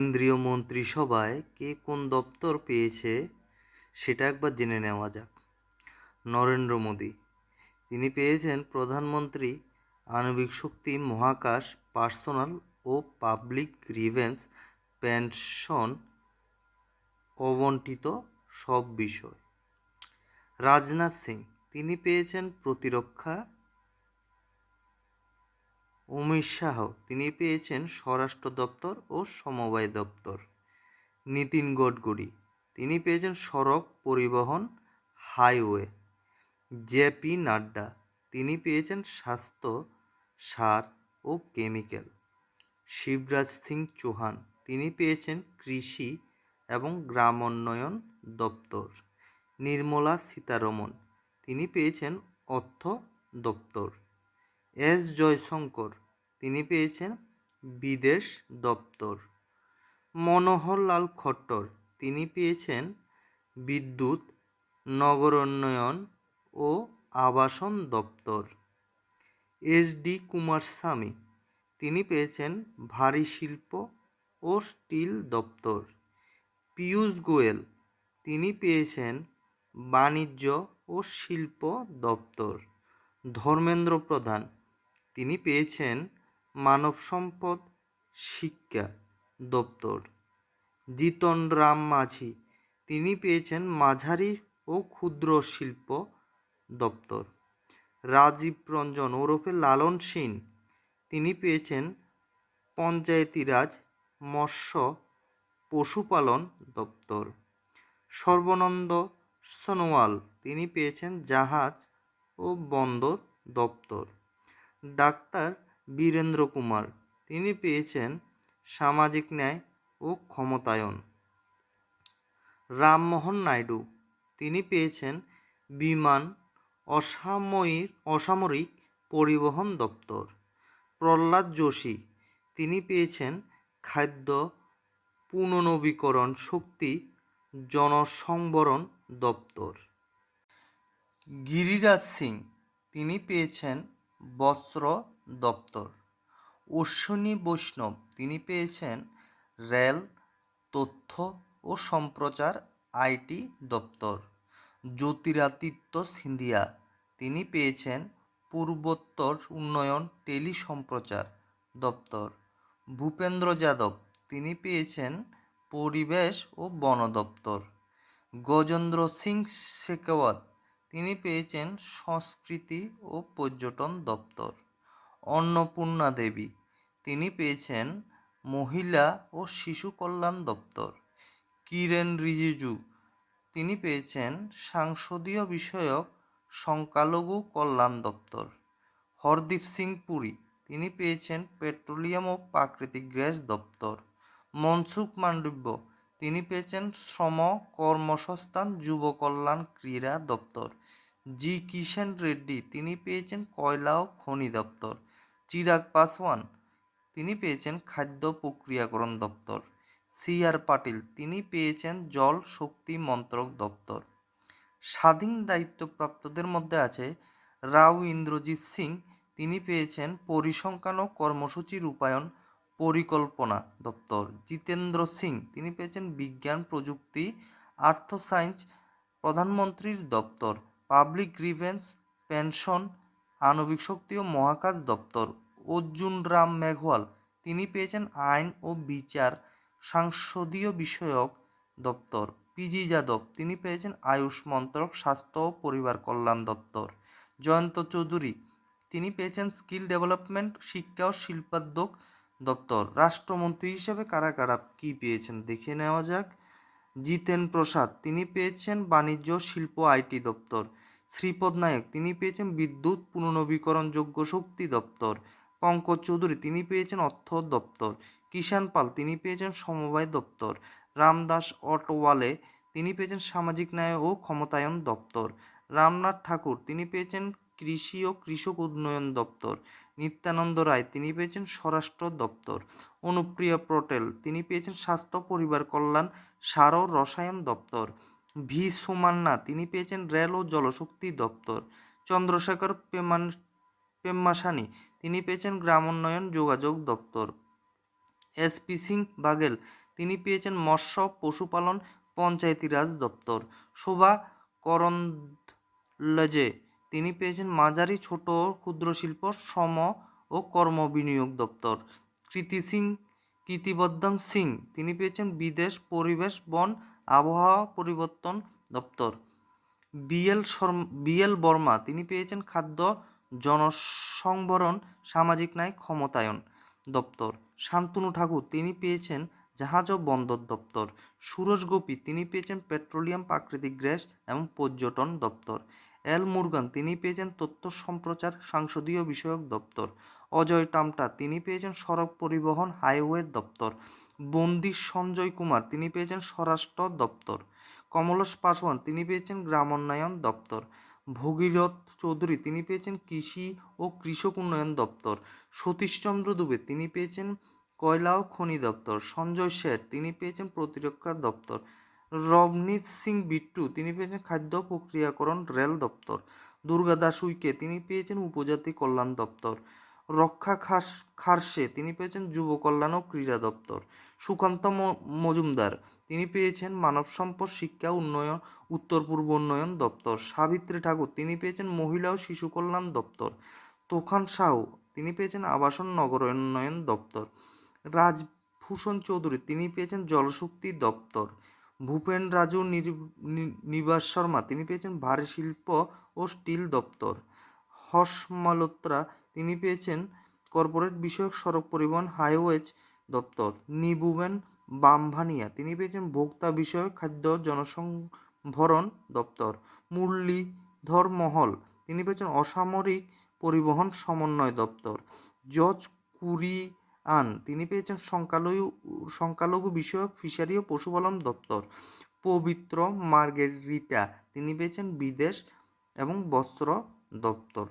কেন্দ্রীয় মন্ত্রিসভায় কে কোন দপ্তর পেয়েছে সেটা একবার জেনে নেওয়া যাক। নরেন্দ্র মোদী। তিনি পেয়েছেন প্রধানমন্ত্রী আণবিক শক্তি, মহাকাশ, পার্সোনাল ও পাবলিক গ্রিভেন্স পেনশন অবন্টিত সব বিষয়। রাজনাথ সিং। তিনি পেয়েছেন প্রতিরক্ষা অমিত শাহ, তিনি পেয়েছেন স্বরাষ্ট্র দপ্তর ও সমবায় দপ্তর। নীতিন গডকরি, তিনি পেয়েছেন সড়ক পরিবহন, হাইওয়ে। জেপি নাড্ডা, তিনি পেয়েছেন স্বাস্থ্য, সার ও কেমিক্যাল। শিবরাজ সিং চৌহান, তিনি পেয়েছেন কৃষি এবং গ্রামোন্নয়ন দপ্তর। নির্মলা সীতারমন, তিনি পেয়েছেন অর্থ দপ্তর। এস জয়শঙ্কর। তিনি পেয়েছেন বিদেশ দপ্তর। মনোহরলাল খট্টর। তিনি পেয়েছেন বিদ্যুৎ, নগরোন্নয়ন ও আবাসন দপ্তর। এস ডি কুমারস্বামী তিনি পেয়েছেন ভারী শিল্প ও স্টিল দপ্তর। পীয়ূষ গোয়েল। তিনি পেয়েছেন বাণিজ্য ও শিল্প দপ্তর। ধর্মেন্দ্র প্রধান। তিনি পেয়েছেন মানব সম্পদ শিক্ষা দপ্তর। জিতন রাম মাঝি, তিনি পেয়েছেন মাঝারি ও ক্ষুদ্র শিল্প দপ্তর। রাজীব রঞ্জন ওরফে লালন সিং তিনি পেয়েছেন পঞ্চায়েতি রাজ মৎস্য পশুপালন দপ্তর। সর্বানন্দ সোনোয়াল, তিনি পেয়েছেন জাহাজ ও বন্দর দপ্তর। ডাক্তার বীরেন্দ্র কুমার। তিনি পেয়েছেন সামাজিক ন্যায় ও ক্ষমতায়ন। রামমোহন নাইডু। তিনি পেয়েছেন বিমান অসাময়িক অসামরিক পরিবহন দপ্তর। প্রহ্লাদ যোশী। তিনি পেয়েছেন খাদ্য পুনর্নবীকরণ শক্তি জনসংবরণ দপ্তর। গিরিরাজ সিং। তিনি পেয়েছেন বস্ত্র দপ্তর। অশ্বিনী বৈষ্ণব, তিনি পেয়েছেন রেল, তথ্য ও সম্প্রচার, আইটি দপ্তর। জ্যোতিরাদিত্য সিন্ধিয়া, তিনি পেয়েছেন পূর্বোত্তর উন্নয়ন টেলি সম্প্রচার দপ্তর। ভূপেন্দ্র যাদব, তিনি পেয়েছেন পরিবেশ ও বন দপ্তর। গজেন্দ্র সিং শেখাওয়াত তিনি পেয়েছেন সংস্কৃতি ও পর্যটন দপ্তর। অন্নপূর্ণা দেবী, তিনি পেয়েছেন মহিলা ও শিশু কল্যাণ দপ্তর। কিরেন রিজিজু, তিনি পেয়েছেন সাংসদীয় বিষয়ক সংখ্যালঘু কল্যাণ দপ্তর। হরদীপ সিং পুরী, তিনি পেয়েছেন পেট্রোলিয়াম ও প্রাকৃতিক গ্যাস দপ্তর। মনসুখ মান্ডব্য, তিনি পেয়েছেন শ্রম কর্মসংস্থান যুব কল্যাণ ক্রীড়া দপ্তর। জি কিষেন রেড্ডি, তিনি পেয়েছেন কয়লা ও খনি দপ্তর। চিরাগ পাসওয়ান, তিনি পেয়েছেন খাদ্য প্রক্রিয়াকরণ দপ্তর। সি আর পাটিল, তিনি পেয়েছেন জল শক্তি মন্ত্রক দপ্তর। স্বাধীন দায়িত্বপ্রাপ্তদের মধ্যে আছে রাও ইন্দ্রজিৎ সিং, তিনি পেয়েছেন পরিসংখ্যান ও কর্মসূচি রূপায়ণ পরিকল্পনা দপ্তর। জিতেন্দ্র সিং, তিনি পেয়েছেন বিজ্ঞান, প্রযুক্তি আর্থ সায়েন্স প্রধানমন্ত্রীর দপ্তর। পাবলিক গ্রিভেন্স, পেনশন, আণবিক শক্তি ও মহাকাশ দপ্তর। অর্জুন রাম মেঘওয়াল, তিনি পেয়েছেন আইন ও বিচার সাংসদীয় বিষয়ক দপ্তর। পিজি যাদব, তিনি পেয়েছেন আয়ুষ মন্ত্রক, স্বাস্থ্য ও পরিবার কল্যাণ দপ্তর। জয়ন্ত চৌধুরী, তিনি পেয়েছেন স্কিল ডেভেলপমেন্ট, শিক্ষা ও শিল্পাদ্যোগ দপ্তর। রাষ্ট্রমন্ত্রী হিসেবে কারা কারা কী পেয়েছেন দেখে নেওয়া যাক। জিতেন প্রসাদ, তিনি পেয়েছেন বাণিজ্য শিল্প আইটি দপ্তর। শ্রীপদ নায়ক, তিনি পেয়েছেন বিদ্যুৎ পুনর্নবীকরণযোগ্য শক্তি দপ্তর। পঙ্কজ চৌধুরী, তিনি পেয়েছেন অর্থ দপ্তর। কিষান পাল, তিনি পেয়েছেন সমবায় দপ্তর। রামদাস অটোওয়ালে, তিনি পেয়েছেন সামাজিক ন্যায় ও ক্ষমতায়ন দপ্তর। রামনাথ ঠাকুর, তিনি পেয়েছেন কৃষি ও কৃষক উন্নয়ন দপ্তর। নিত্যানন্দ রায়, তিনি পেয়েছেন স্বরাষ্ট্র দপ্তর। অনুপ্রিয়া পটেল, তিনি পেয়েছেন স্বাস্থ্য পরিবার কল্যাণ সার ও রসায়ন দপ্তর। ভি সোমান্না তিনি পেয়েছেন রেল ও জলশক্তি দপ্তর। চন্দ্রশেখর পেমান, পেম্মাসানি, তিনি পেয়েছেন গ্রামোন্নয়ন যোগাযোগ দপ্তর। এসপি সিং বাগেল, তিনি পেয়েছেন মৎস্য পশুপালন পঞ্চায়েতি রাজ দপ্তর। শোভা করন্দলেজে, তিনি পেয়েছেন মাঝারি, ছোট ক্ষুদ্র শিল্প, শ্রম ও কর্ম বিনিয়োগ দপ্তর। কৃতি সিং, কৃতিবর্ধন সিং, তিনি পেয়েছেন বিদেশ পরিবেশ বন আবহাওয়া পরিবর্তন দপ্তর। বিএল শর্মা, বিএল বর্মা, তিনি পেয়েছেন খাদ্য জনসংবরণ, সামাজিক ন্যায়, ক্ষমতায়ন দপ্তর। শান্তনু ঠাকুর, তিনি পেয়েছেন জাহাজ ও বন্দর দপ্তর। সুরজ গোপী, তিনি পেয়েছেন পেট্রোলিয়াম, প্রাকৃতিক গ্যাস এবং পর্যটন দপ্তর। এল মুরগান, তিনি পেয়েছেন তথ্য সম্প্রচার, সংসদীয় বিষয়ক দপ্তর। অজয় টামটা, তিনি পেয়েছেন সড়ক পরিবহন, হাইওয়ে দপ্তর। বন্দি সঞ্জয় কুমার, তিনি পেয়েছেন স্বরাষ্ট্র দপ্তর। কমলেশ পাসওয়ান, তিনি পেয়েছেন গ্রামোন্নয়ন দপ্তর। ভগীরথ চৌধুরী, তিনি পেয়েছেন কৃষি ও কৃষক উন্নয়ন দপ্তর। সতীশচন্দ্র দুবে, তিনি পেয়েছেন কয়লা ও খনি দপ্তর। সঞ্জয় শেঠ, তিনি পেয়েছেন প্রতিরক্ষা দপ্তর। রবনীত সিং বিট্টু, তিনি পেয়েছেন খাদ্য প্রক্রিয়াকরণ রেল দপ্তর। দুর্গা দাস উইকে, তিনি পেয়েছেন উপজাতি কল্যাণ দপ্তর। রক্ষা খাস খারসে তিনি পেয়েছেন যুব কল্যাণ ও ক্রীড়া দপ্তর। সুকান্ত মজুমদার। তিনি পেয়েছেন মানব সম্পদ, শিক্ষা, উন্নয়ন, উত্তর পূর্ব উন্নয়ন দপ্তর। সাবিত্রী ঠাকুর, তিনি পেয়েছেন মহিলা ও শিশু কল্যাণ দপ্তর। তোখান সাহু, তিনি পেয়েছেন আবাসন, নগর উন্নয়ন দপ্তর। রাজভূষণ চৌধুরী, তিনি পেয়েছেন জলশক্তি দপ্তর। ভূপেন রাজু নিবাস শর্মা, তিনি পেয়েছেন ভারী শিল্প ও স্টিল দপ্তর। হর্ষ মালোত্রা, তিনি পেয়েছেন কর্পোরেট বিষয়ক সড়ক পরিবহন, হাইওয়েজ দপ্তর। নিবুবেন বামভানিয়া, তিনি পেয়েছেন ভোক্তা বিষয়ক খাদ্য জনসংভরণ দপ্তর। মুরলীধর মহল, তিনি পেয়েছেন অসামরিক পরিবহন সমন্বয় দপ্তর। জর্জ কুরিয়ান, তিনি পেয়েছেন সংখ্যালঘু সংখ্যালঘু বিষয়ক ফিশারি ও পশুপালন দপ্তর। পবিত্র মার্গেরিটা, তিনি পেয়েছেন বিদেশ এবং বস্ত্র দপ্তর।